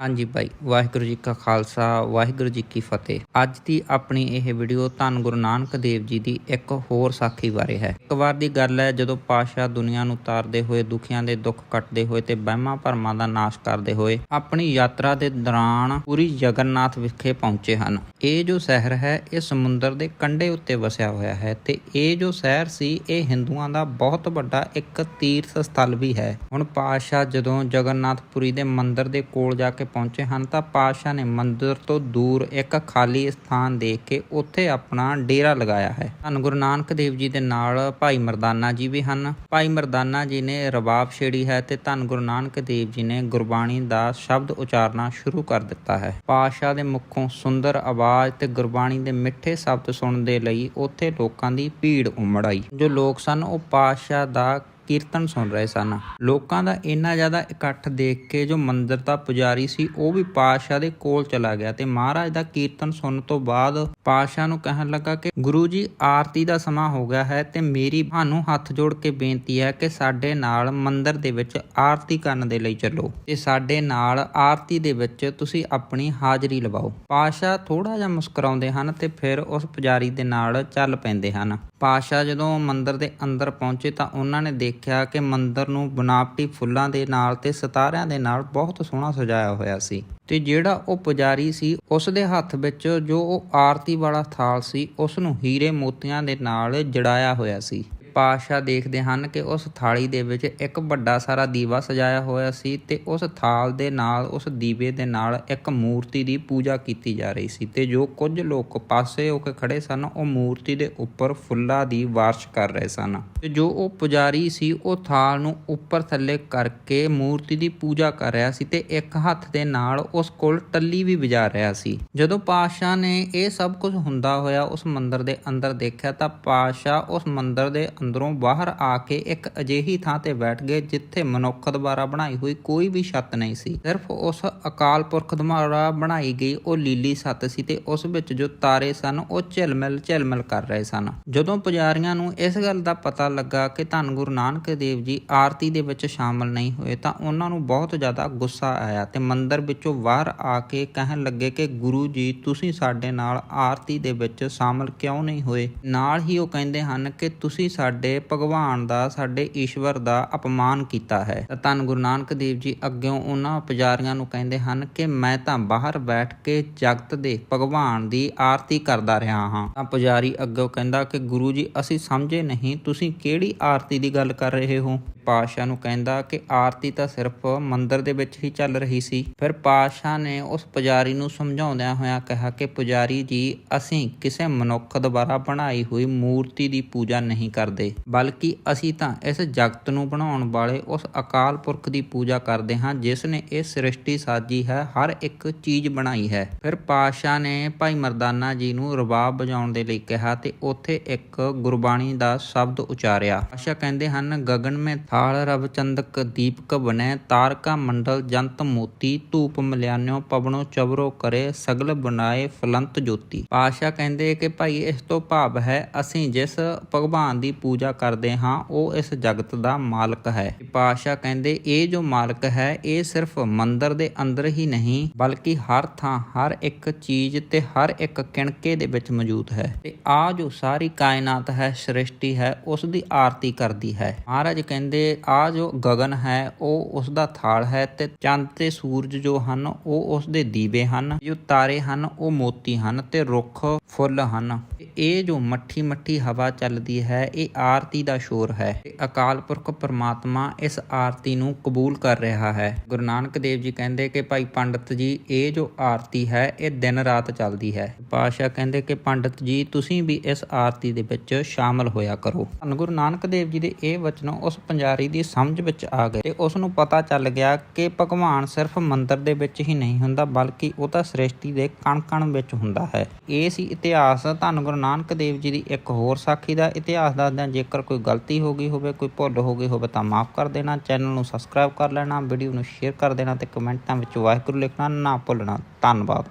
ਹਾਂਜੀ ਭਾਈ, ਵਾਹਿਗੁਰੂ ਜੀ ਕਾ ਖਾਲਸਾ, ਵਾਹਿਗੁਰੂ ਜੀ ਕੀ ਫਤਿਹ। ਅੱਜ ਦੀ ਆਪਣੀ ਇਹ ਵੀਡੀਓ ਧੰਨ ਗੁਰੂ ਨਾਨਕ ਦੇਵ ਜੀ ਦੀ ਇੱਕ ਹੋਰ ਸਾਖੀ ਬਾਰੇ ਹੈ। ਇੱਕ ਵਾਰ ਦੀ ਗੱਲ ਹੈ, ਜਦੋਂ ਪਾਸ਼ਾ ਦੁਨੀਆ ਨੂੰ ਤਾਰਦੇ ਹੋਏ, ਦੁਖੀਆਂ ਦੇ ਦੁੱਖ ਕੱਟਦੇ ਹੋਏ ਤੇ ਵਹਿਮਾਂ ਭਰਮਾਂ ਦਾ ਨਾਸ਼ ਕਰਦੇ ਹੋਏ ਆਪਣੀ ਯਾਤਰਾ ਦੇ ਦੌਰਾਨ ਪੂਰੀ ਜਗਨਨਾਥ ਵਿਖੇ ਪਹੁੰਚੇ ਹਨ। ਇਹ ਜੋ ਸ਼ਹਿਰ ਹੈ, ਇਹ ਸਮੁੰਦਰ ਦੇ ਕੰਢੇ ਉੱਤੇ ਵਸਿਆ ਹੋਇਆ ਹੈ ਤੇ ਇਹ ਜੋ ਸ਼ਹਿਰ ਸੀ, ਇਹ ਹਿੰਦੂਆਂ ਦਾ ਬਹੁਤ ਵੱਡਾ ਇੱਕ ਤੀਰਥ ਸਥਲ ਵੀ ਹੈ। ਹੁਣ ਪਾਸ਼ਾ ਜਦੋਂ ਜਗਨਨਾਥਪੁਰੀ ਦੇ ਮੰਦਿਰ ਦੇ ਕੋਲ ਜਾ ਕੇ ਪਹੁੰਚੇ ਹਨ ਤਾਂ ਪਾਸ਼ਾ ਨੇ ਮੰਦਿਰ ਤੋਂ ਦੂਰ ਇੱਕ ਖਾਲੀ ਸਥਾਨ ਦੇਖ ਕੇ ਉੱਥੇ ਆਪਣਾ ਡੇਰਾ ਲਗਾਇਆ ਹੈ। ਧੰਨ ਗੁਰੂ ਨਾਨਕ ਦੇਵ ਜੀ ਦੇ ਨਾਲ ਭਾਈ ਮਰਦਾਨਾ ਜੀ ਵੀ ਹਨ। ਭਾਈ ਮਰਦਾਨਾ ਜੀ ਨੇ ਰਬਾਬ ਛੇੜੀ ਹੈ ਤੇ ਧੰਨ ਗੁਰੂ ਨਾਨਕ ਦੇਵ ਜੀ ਨੇ ਗੁਰਬਾਣੀ ਦਾ ਸ਼ਬਦ ਉਚਾਰਨਾ ਸ਼ੁਰੂ ਕਰ ਦਿੱਤਾ ਹੈ। ਪਾਤਸ਼ਾਹ ਦੇ ਮੁੱਖੋਂ ਸੁੰਦਰ ਆਵਾਜ਼ ਤੇ ਗੁਰਬਾਣੀ ਦੇ ਮਿੱਠੇ ਸ਼ਬਦ ਸੁਣਨ ਦੇ ਲਈ ਉੱਥੇ ਲੋਕਾਂ ਦੀ ਭੀੜ ਉਮੜ ਆਈ ਜੋ ਲੋਕ ਸਨ, ਉਹ ਪਾਤਸ਼ਾਹ ਦਾ ਕੀਰਤਨ ਸੁਣ ਰਹੇ ਸਨ। ਲੋਕਾਂ ਦਾ ਇੰਨਾ ਜ਼ਿਆਦਾ ਇਕੱਠ ਦੇਖ ਕੇ ਜੋ ਮੰਦਿਰ ਦਾ ਪੁਜਾਰੀ ਸੀ, ਉਹ ਵੀ ਪਾਤਸ਼ਾਹ ਦੇ ਕੋਲ ਚਲਾ ਗਿਆ ਤੇ ਮਹਾਰਾਜ ਦਾ ਕੀਰਤਨ ਸੁਣਨ ਤੋਂ ਬਾਅਦ ਪਾਤਸ਼ਾਹ ਨੂੰ ਕਹਿਣ ਲੱਗਾ ਕਿ ਗੁਰੂ ਜੀ ਆਰਤੀ ਦਾ ਸਮਾਂ ਹੋ ਗਿਆ ਹੈ ਤੇ ਮੇਰੀ ਤੁਹਾਨੂੰ ਹੱਥ ਜੋੜ ਕੇ ਬੇਨਤੀ ਹੈ ਕਿ ਸਾਡੇ ਨਾਲ ਮੰਦਿਰ ਦੇ ਵਿੱਚ ਆਰਤੀ ਕਰਨ ਦੇ ਲਈ ਚੱਲੋ ਤੇ ਸਾਡੇ ਨਾਲ ਆਰਤੀ ਦੇ ਵਿੱਚ ਤੁਸੀਂ ਆਪਣੀ ਹਾਜ਼ਰੀ ਲਵਾਓ। ਪਾਤਸ਼ਾਹ ਥੋੜਾ ਜਿਹਾ ਮੁਸਕਰਾਉਂਦੇ ਹਨ ਤੇ ਫਿਰ ਉਸ ਪੁਜਾਰੀ ਦੇ ਨਾਲ ਚੱਲ ਪੈਂਦੇ ਹਨ। ਪਾਤਸ਼ਾਹ ਜਦੋਂ ਮੰਦਰ ਦੇ ਅੰਦਰ ਪਹੁੰਚੇ ਤਾਂ ਉਹਨਾਂ ਨੇ ਦੇਖਿਆ ਕਿ ਮੰਦਰ ਨੂੰ ਬਨਾਵਟੀ ਫੁੱਲਾਂ ਦੇ ਨਾਲ ਤੇ ਸਿਤਾਰਿਆਂ ਦੇ ਨਾਲ ਬਹੁਤ ਸੋਹਣਾ ਸਜਾਇਆ ਹੋਇਆ ਸੀ। ਤੇ ਜਿਹੜਾ ਉਹ ਪੁਜਾਰੀ ਸੀ, ਉਸ ਦੇ ਹੱਥ ਵਿੱਚ ਜੋ ਉਹ ਆਰਤੀ ਵਾਲਾ ਥਾਲ ਸੀ, ਉਸ ਨੂੰ ਹੀਰੇ ਮੋਤੀਆਂ ਦੇ ਨਾਲ ਜੜਾਇਆ ਹੋਇਆ ਸੀ। ਪਾਤਸ਼ਾਹ ਦੇਖਦੇ ਹਨ ਕਿ ਉਸ ਥਾਲੀ ਦੇ ਵਿੱਚ ਇੱਕ ਵੱਡਾ ਸਾਰਾ ਦੀਵਾ ਸਜਾਇਆ ਹੋਇਆ ਸੀ ਤੇ ਉਸ ਥਾਲ ਦੇ ਨਾਲ, ਉਸ ਦੀਵੇ ਦੇ ਨਾਲ ਇੱਕ ਮੂਰਤੀ ਦੀ ਪੂਜਾ ਕੀਤੀ ਜਾ ਰਹੀ ਸੀ ਤੇ ਜੋ ਕੁਝ ਲੋਕ ਪਾਸੇ ਹੋ ਕੇ ਖੜੇ ਸਨ, ਉਹ ਮੂਰਤੀ ਦੇ ਉੱਪਰ ਫੁੱਲਾਂ ਦੀ ਵਾਰਸ਼ ਕਰ ਰਹੇ ਸਨ। ਤੇ ਜੋ ਉਹ ਪੁਜਾਰੀ ਸੀ, ਉਹ ਥਾਲ ਨੂੰ ਉੱਪਰ ਥੱਲੇ ਕਰਕੇ ਮੂਰਤੀ ਦੀ ਪੂਜਾ ਕਰ ਰਿਹਾ ਸੀ ਤੇ ਇੱਕ ਹੱਥ ਦੇ ਨਾਲ ਉਸ ਕੋਲ ਟੱਲੀ ਵੀ ਵਜਾ ਰਿਹਾ ਸੀ। ਜਦੋਂ ਪਾਤਸ਼ਾਹ ਨੇ ਇਹ ਸਭ ਕੁਝ ਹੁੰਦਾ ਹੋਇਆ ਉਸ ਮੰਦਰ ਦੇ ਅੰਦਰ ਦੇਖਿਆ ਤਾਂ ਪਾਤਸ਼ਾਹ ਉਸ ਮੰਦਰ ਦੇ ਅੰਦਰੋਂ ਬਾਹਰ ਆ ਕੇ ਇੱਕ ਅਜਿਹੀ ਥਾਂ ਤੇ ਬੈਠ ਗਏ ਜਿੱਥੇ ਮਨੁੱਖ ਦੁਆਰਾ ਬਣਾਈ ਹੋਈ ਕੋਈ ਵੀ ਛੱਤ ਨਹੀਂ ਸੀ। ਸਿਰਫ ਉਸ ਅਕਾਲ ਪੁਰਖ ਦੁਆਰਾ ਬਣਾਈ ਗਈ ਉਹ ਲੀਲੀ ਛੱਤ ਸੀ ਤੇ ਉਸ ਵਿੱਚ ਜੋ ਤਾਰੇ ਸਨ, ਉਹ ਝਿਲਮਿਲ ਝਿਲਮਿਲ ਕਰ ਰਹੇ ਸਨ। ਜਦੋਂ ਪੁਜਾਰੀਆਂ ਨੂੰ ਇਸ ਗੱਲ ਦਾ ਪਤਾ ਲੱਗਾ ਕਿ ਧੰਨ ਗੁਰੂ ਨਾਨਕ ਦੇਵ ਜੀ ਆਰਤੀ ਦੇ ਵਿੱਚ ਸ਼ਾਮਲ ਨਹੀਂ ਹੋਏ ਤਾਂ ਉਹਨਾਂ ਨੂੰ ਬਹੁਤ ਜ਼ਿਆਦਾ ਗੁੱਸਾ ਆਇਆ ਤੇ ਮੰਦਿਰ ਵਿੱਚੋਂ ਬਾਹਰ ਆ ਕੇ ਕਹਿਣ ਲੱਗੇ ਕਿ, ਗੁਰੂ ਜੀ, ਤੁਸੀਂ ਸਾਡੇ ਨਾਲ ਆਰਤੀ ਦੇ ਵਿੱਚ ਸ਼ਾਮਲ ਕਿਉਂ ਨਹੀਂ ਹੋਏ? ਨਾਲ ਹੀ ਉਹ ਕਹਿੰਦੇ ਹਨ ਕਿ, ਤੁਸੀਂ ਸਾਡੇ ਸਾਡੇ ਭਗਵਾਨ ਦਾ, ਸਾਡੇ ਈਸ਼ਵਰ ਦਾ ਅਪਮਾਨ ਕੀਤਾ ਹੈ। ਤਾਂ ਧੰਨ ਗੁਰੂ ਨਾਨਕ ਦੇਵ ਜੀ, ਅੱਗਿਓਂ ਉਹਨਾਂ ਪੁਜਾਰੀਆਂ ਨੂੰ ਕਹਿੰਦੇ ਹਨ ਕਿ ਮੈਂ ਤਾਂ ਬਾਹਰ ਬੈਠ ਕੇ ਜਗਤ ਦੇ ਭਗਵਾਨ ਦੀ ਆਰਤੀ ਕਰਦਾ ਰਿਹਾ ਹਾਂ। ਤਾਂ ਪੁਜਾਰੀ ਅੱਗੋਂ ਕਹਿੰਦਾ ਕਿ ਗੁਰੂ ਜੀ, ਅਸੀਂ ਸਮਝੇ ਨਹੀਂ, ਤੁਸੀਂ ਕਿਹੜੀ ਆਰਤੀ ਦੀ ਗੱਲ ਕਰ ਰਹੇ ਹੋ? ਪਾਸ਼ਾ ਨੂੰ ਕਹਿੰਦਾ ਕਿ ਆਰਤੀ ਤਾਂ ਸਿਰਫ ਮੰਦਰ ਦੇ ਵਿੱਚ ਹੀ ਚੱਲ ਰਹੀ ਸੀ। ਫਿਰ ਪਾਸ਼ਾ ਨੇ ਉਸ ਪੁਜਾਰੀ ਨੂੰ ਸਮਝਾਉਂਦਿਆਂ ਹੋਇਆਂ ਕਿਹਾ ਕਿ ਪੁਜਾਰੀ ਜੀ, ਅਸੀਂ ਕਿਸੇ ਮਨੁੱਖ ਦੁਆਰਾ ਬਣਾਈ ਹੋਈ ਮੂਰਤੀ ਦੀ ਪੂਜਾ ਨਹੀਂ ਕਰਦੇ। ਕਰਦੇ, ਬਲਕਿ ਅਸੀਂ ਤਾਂ ਇਸ ਜਗਤ ਨੂੰ ਬਣਾਉਣ ਵਾਲੇ ਉਸ ਅਕਾਲ ਪੁਰਖ ਦੀ ਪੂਜਾ ਕਰਦੇ ਹਾਂ, ਜਿਸ ਨੇ ਇਹ ਸ੍ਰਿਸ਼ਟੀ ਸਾਜੀ ਹੈ, ਹਰ ਇੱਕ ਚੀਜ਼ ਬਣਾਈ ਹੈ। ਫਿਰ ਪਾਸ਼ਾ ਨੇ ਭਾਈ ਮਰਦਾਨਾ ਜੀ ਨੂੰ ਰਬਾਬ ਵਜਾਉਣ ਦੇ ਲਈ ਕਿਹਾ ਤੇ ਉੱਥੇ ਇੱਕ ਗੁਰਬਾਣੀ ਦਾ ਸ਼ਬਦ ਉਚਾਰਿਆ। ਪਾਸ਼ਾ ਕਹਿੰਦੇ ਹਨ, ਗਗਨ ਮੇ ਥਾਲ ਰਵਚੰਦਕ ਦੀਪਕ ਬਨੈ, ਤਾਰਕਾ ਮੰਡਲ ਜੰਤ ਮੋਤੀ, ਧੂਪ ਮਲਿਆਨਿਓ ਪਵਨੋ ਚਵਰੋ ਕਰੇ, ਸਗਲ ਬਨਾਏ ਫਲੰਤ ਜੋਤੀ। ਪਾਸ਼ਾ ਕਹਿੰਦੇ ਕਿ ਭਾਈ ਇਸ ਤੋਂ ਭਾਵ ਹੈ, ਅਸੀਂ ਜਿਸ ਭਗਵਾਨ ਦੀ ਪੂਜਾ ਪੂਜਾ ਕਰਦੇ ਹਾਂ, ਉਹ ਇਸ ਜਗਤ ਦਾ ਮਾਲਕ ਹੈ। ਪਾਸ਼ਾ ਕਹਿੰਦੇ, ਇਹ ਜੋ ਮਾਲਕ ਹੈ, ਇਹ ਸਿਰਫ ਮੰਦਰ ਦੇ ਅੰਦਰ ਹੀ ਨਹੀਂ, ਬਲਕਿ ਹਰ ਥਾਂ, ਹਰ ਇੱਕ ਚੀਜ਼ ਤੇ ਹਰ ਇੱਕ ਕਿਣਕੇ ਦੇ ਵਿੱਚ ਮੌਜੂਦ ਹੈ। ਤੇ ਆ ਜੋ ਸਾਰੀ ਕਾਇਨਾਤ ਹੈ, ਸ੍ਰਿਸ਼ਟੀ ਹੈ, ਉਸ ਦੀ ਆਰਤੀ ਕਰਦੀ ਹੈ। ਮਹਾਰਾਜ ਕਹਿੰਦੇ, ਆ ਜੋ ਗਗਨ ਹੈ, ਉਹ ਉਸ ਦਾ ਥਾਲ ਹੈ ਤੇ ਚੰਦ ਤੇ ਸੂਰਜ ਜੋ ਹਨ, ਉਹ ਉਸ ਦੇ ਦੀਵੇ ਹਨ। ਜੋ ਤਾਰੇ ਹਨ, ਉਹ ਮੋਤੀ ਹਨ ਤੇ ਰੁੱਖ ਫੁੱਲ ਹਨ। ਇਹ ਜੋ ਮੱਠੀ ਮੱਠੀ ਹਵਾ ਚੱਲਦੀ ਹੈ, ਇਹ ਆਰਤੀ ਦਾ ਸ਼ੋਰ ਹੈ। ਅਕਾਲ ਪੁਰਖ ਪਰਮਾਤਮਾ ਇਸ ਆਰਤੀ ਨੂੰ ਕਬੂਲ ਕਰ ਰਿਹਾ ਹੈ। ਗੁਰੂ ਨਾਨਕ ਦੇਵ ਜੀ ਕਹਿੰਦੇ ਕਿ ਭਾਈ ਪੰਡਤ ਜੀ, ਇਹ ਜੋ ਆਰਤੀ ਹੈ, ਇਹ ਦਿਨ ਰਾਤ ਚੱਲਦੀ ਹੈ। ਪਾਸ਼ਾ ਕਹਿੰਦੇ ਕਿ ਪੰਡਤ ਜੀ, ਤੁਸੀਂ ਵੀ ਇਸ ਆਰਤੀ ਦੇ ਵਿੱਚ ਸ਼ਾਮਲ ਹੋਇਆ ਕਰੋ। ਧੰਨ ਗੁਰੂ ਨਾਨਕ ਦੇਵ ਜੀ ਦੇ ਇਹ ਵਚਨ ਉਸ ਪੰਜਾਰੀ ਦੀ ਸਮਝ ਵਿੱਚ ਆ ਗਏ ਤੇ ਉਸ ਨੂੰ ਪਤਾ ਚੱਲ ਗਿਆ ਕਿ ਭਗਵਾਨ ਸਿਰਫ ਮੰਦਰ ਦੇ ਵਿੱਚ ਹੀ ਨਹੀਂ ਹੁੰਦਾ, ਬਲਕਿ ਉਹ ਤਾਂ ਸ੍ਰਿਸ਼ਟੀ ਦੇ ਕਣ ਕਣ ਵਿੱਚ ਹੁੰਦਾ ਹੈ। ਇਹ ਸੀ ਇਤਿਹਾਸ। ਧੰਨ ਗੁਰੂ ਨਾਨਕ ਦੇਵ ਜੀ ਦੀ ਇੱਕ ਹੋਰ ਸਾਖੀ ਦਾ ਇਤਿਹਾਸ ਦੱਸਦਿਆਂ ਜੇਕਰ ਕੋਈ ਗਲਤੀ ਹੋ ਗਈ ਹੋਵੇ, ਕੋਈ ਭੁੱਲ ਹੋ ਗਈ ਹੋਵੇ ਤਾਂ ਮਾਫ ਕਰ ਦੇਣਾ। ਚੈਨਲ ਨੂੰ ਸਬਸਕ੍ਰਾਈਬ ਕਰ ਲੈਣਾ, ਵੀਡੀਓ ਨੂੰ ਸ਼ੇਅਰ ਕਰ ਦੇਣਾ ਤੇ ਕਮੈਂਟਾਂ ਵਿੱਚ ਵਾਹਿਗੁਰੂ ਲਿਖਣਾ ਨਾ ਭੁੱਲਣਾ। ਧੰਨਵਾਦ।